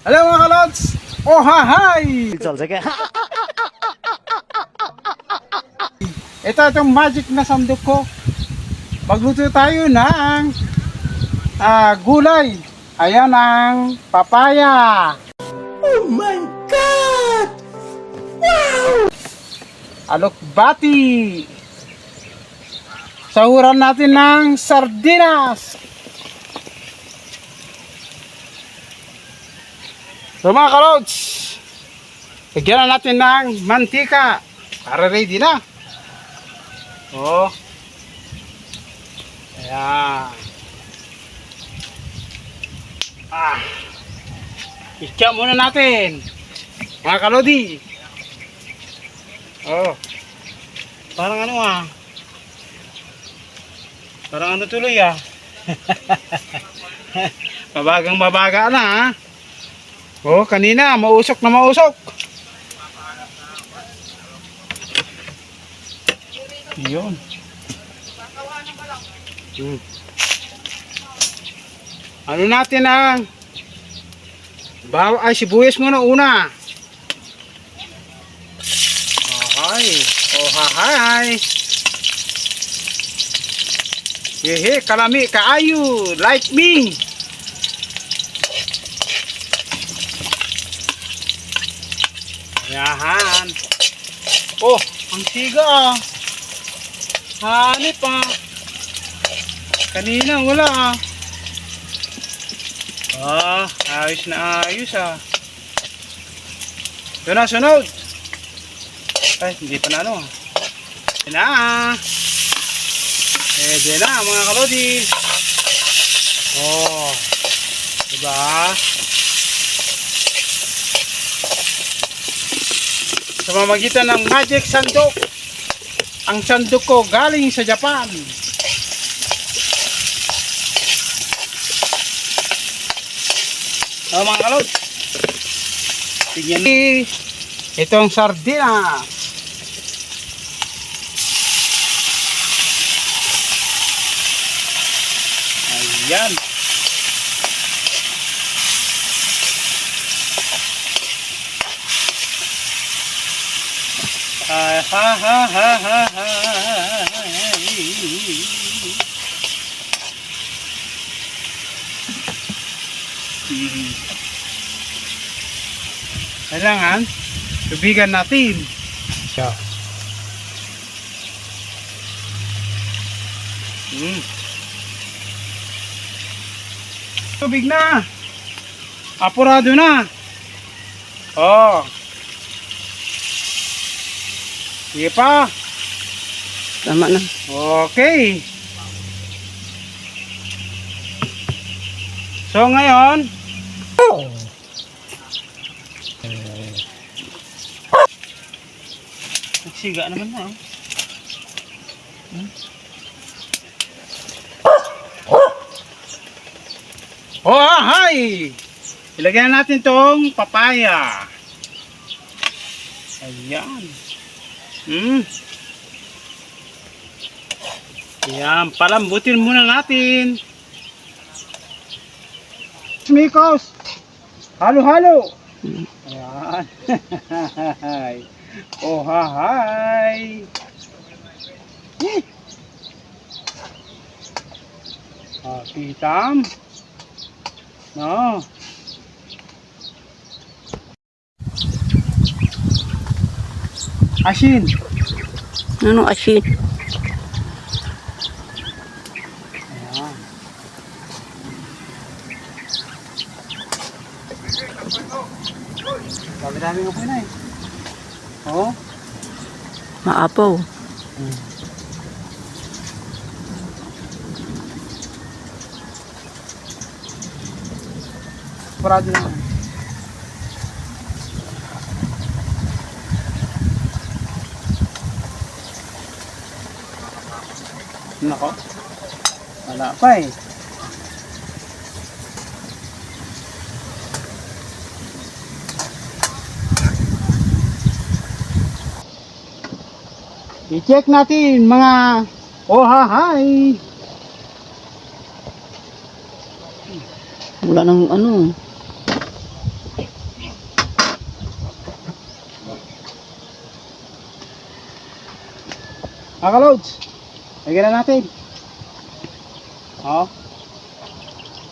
Hello mga kalods! Oh ha hi! ito itong magic na sandok ko. Magluto tayo ng uh, gulay. Ayan ang papaya. Oh my God! Wow! Alokbati. Sahuran natin ng sardinas. So mga kalods, bigyan na natin ng mantika para ready na. Oh. Ayan. Ah. Isya muna natin. Mga kalodi. Oh. Parang ano ah. Parang ano tuloy ah. Mabagang mabaga na ah. Oh, kanina mausok na mausok. Yun. Hmm. Ano natin ang bawa ay sibuyas muna una. Okay. Oh, hahay. Hehe, kalami, kaayo, like me. Ayan. Oh, ang siga ah. Hanip ah. Kanina wala ah. Ah, ayos na ayos ah. Ito na, sunod. Ay, hindi pa na ano ah. Yan na ah. Pwede na mga kalodi. Oh. Diba? Sa mamagitan ng Magic Sandok. Ang sandok ko galing sa Japan. Oh, mga kalod. Tingnan ni itong sardina. Ayan. Ha ha ha ha ha ha. Hmm. Kailangan tubigan natin. Siya. Hmm. Tubig na. Apurado na. Oh. Sige pa. Tama na. Okay. So ngayon, Nagsiga naman na. oh. Oh, ah, hi! Ilagyan na natin tong papaya. Ayan. Hmm. Ayan, palambutin muna natin. Mikos! Halo-halo! Ayan. oh, hi! Eh. Ah, pitam. No. Asin. Ano asin? Ayan. Dami-dami ko po na eh. Oh. Maapaw. Parado na. Wala pa eh. I-check natin mga ohahay. Wala nang ano. Mga loads, lagyan na natin. Oh.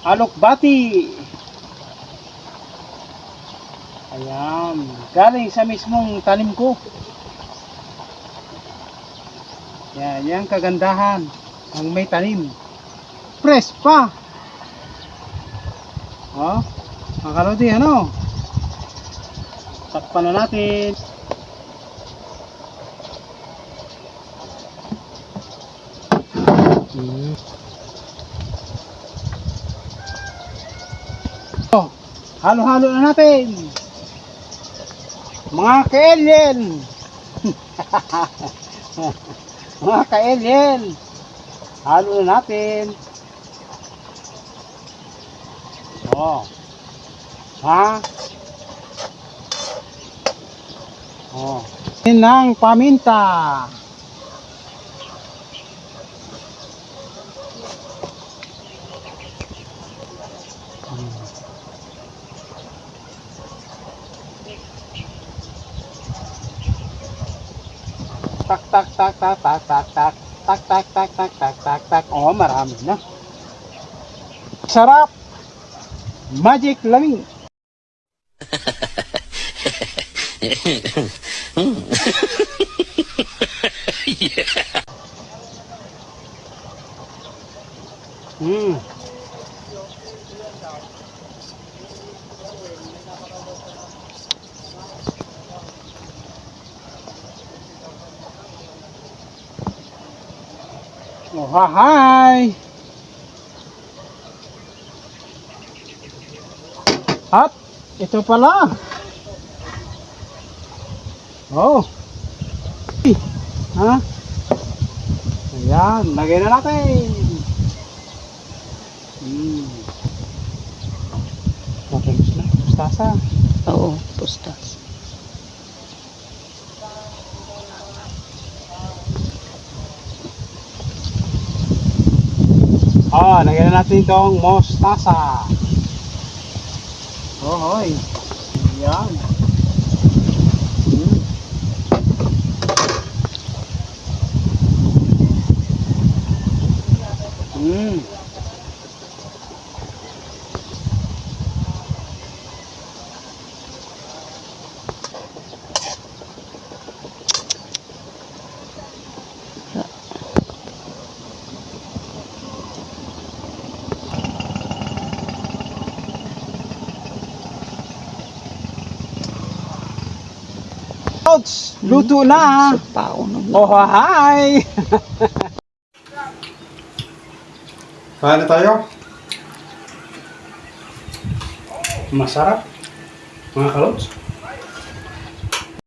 Alokbati. Ayan. Galing sa mismong tanim ko. Yan, yan kagandahan ang may tanim. Press pa. Oh, mga ano? Takpan na natin. Mm. Halo-halo na natin. Mga ka-alien. Mga ka-alien. Halo na natin. Oh. Ha? Oh. Ng paminta. Tak tak tak tak tak tak tak. Tak tak tak tak tak tak tak. Oh marami na. Sarap! Magic laming Hmm. Oh, hi! At, ito pala. Oh. Ha? Ayan, lagay na natin. Hmm. Matamis na, mustasa. Oo, pustas. Ah, lagyan na natin itong mustasa. Oh, hoy. Ayan. Hmm. Hmm. Ouch! Luto na! Oh, hi! Paano tayo? Masarap. Mga kalots.